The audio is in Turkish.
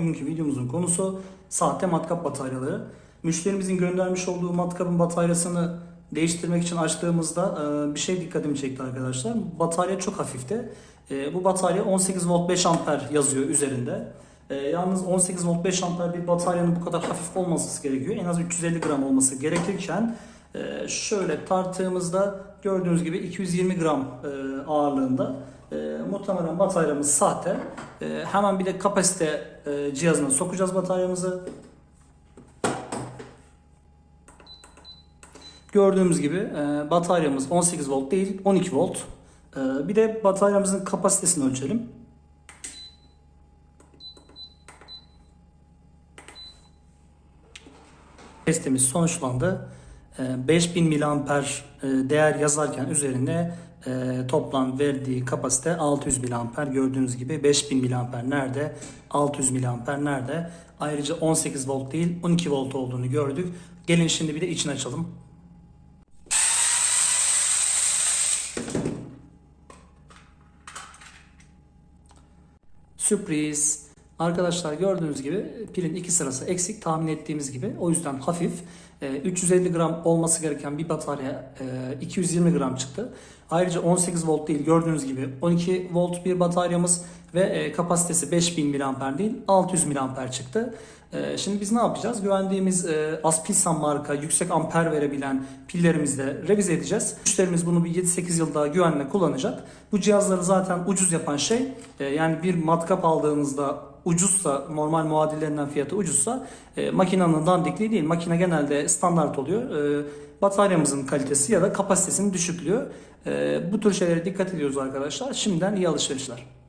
Bugünkü videomuzun konusu sahte matkap bataryaları. Müşterimizin göndermiş olduğu matkapın bataryasını değiştirmek için açtığımızda e, bir şey dikkatimi çekti arkadaşlar. Batarya çok hafifti. E, Bu batarya 18 volt 5 amper yazıyor üzerinde. E, Yalnız 18 volt 5 amper bir bataryanın bu kadar hafif olması gerekiyor. En az 350 gram olması gerekirken e, şöyle tarttığımızda gördüğünüz gibi 220 gram e, ağırlığında. E, muhtemelen bataryamız sahte. E, hemen bir de kapasite e, cihazına sokacağız bataryamızı. Gördüğümüz gibi e, bataryamız 18 volt değil 12 volt. Bir de bataryamızın kapasitesini ölçelim. Testimiz sonuçlandı. E, 5000 miliamper e, değer yazarken üzerinde e, toplam verdiği kapasite 600 miliamper. Gördüğünüz gibi 5000 miliamper nerede? 600 miliamper nerede? Ayrıca 18 volt değil 12 volt olduğunu gördük. Gelin şimdi bir de içini açalım. Sürpriz. Arkadaşlar gördüğünüz gibi pilin iki sırası eksik tahmin ettiğimiz gibi. O yüzden hafif. Ee, 350 gram olması gereken bir batarya e, 220 gram çıktı. Ayrıca 18 volt değil gördüğünüz gibi 12 volt bir bataryamız ve e, kapasitesi 5000 mAh değil 600 mAh çıktı. Ee, Şimdi biz ne yapacağız? Güvendiğimiz e, Aspilsan marka yüksek amper verebilen pillerimizle revize edeceğiz. Müşterimiz bunu bir 7-8 yıl daha güvenle kullanacak. Bu cihazları zaten ucuz yapan şey e, yani bir matkap aldığınızda ucuzsa normal muadillerinden fiyatı ucuzsa e, makinenin dandikliği değil. Makine genelde standart oluyor. E, bataryamızın kalitesi ya da kapasitesinin düşüklüğü. E, bu tür şeylere dikkat ediyoruz arkadaşlar. Şimdiden iyi alışverişler.